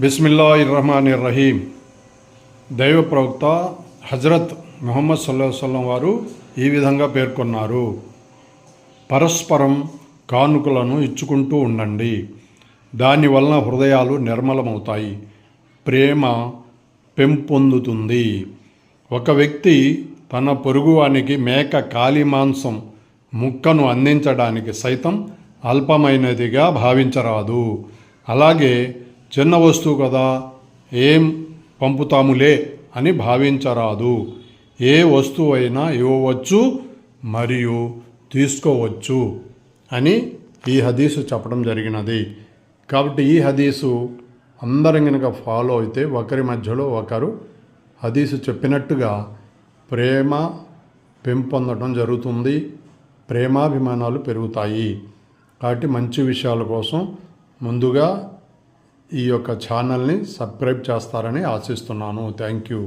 బిస్మిల్లా ఇర్రహమాన్ రహీం దైవ ప్రవక్త హజరత్ ముహమ్మద్ సల్లా వారు ఈ విధంగా పేర్కొన్నారు. పరస్పరం కానుకలను ఇచ్చుకుంటూ ఉండండి. దానివలన హృదయాలు నిర్మలమవుతాయి. ప్రేమ పెంపొందుతుంది. ఒక వ్యక్తి తన పొరుగువానికి మేక కాలి మాంసం ముక్కను అందించడానికి సైతం అల్పమైనదిగా భావించరాదు. అలాగే చిన్న వస్తువు కదా ఏం పంపుతాములే అని భావించరాదు. ఏ వస్తువు అయినా ఇవ్వవచ్చు మరియు తీసుకోవచ్చు అని ఈ హదీసు చెప్పడం జరిగినది. కాబట్టి ఈ హదీసు అందరం కనుక ఫాలో అయితే ఒకరి మధ్యలో ఒకరు హదీసు చెప్పినట్టుగా ప్రేమ పెంపొందడం జరుగుతుంది ప్రేమాభిమానాలు పెరుగుతాయి. కాబట్టి మంచి విషయాల కోసం ముందుగా ఈ యొక్క ఛానల్ని సబ్స్క్రైబ్ చేస్తారని ఆశిస్తున్నాను. Thank you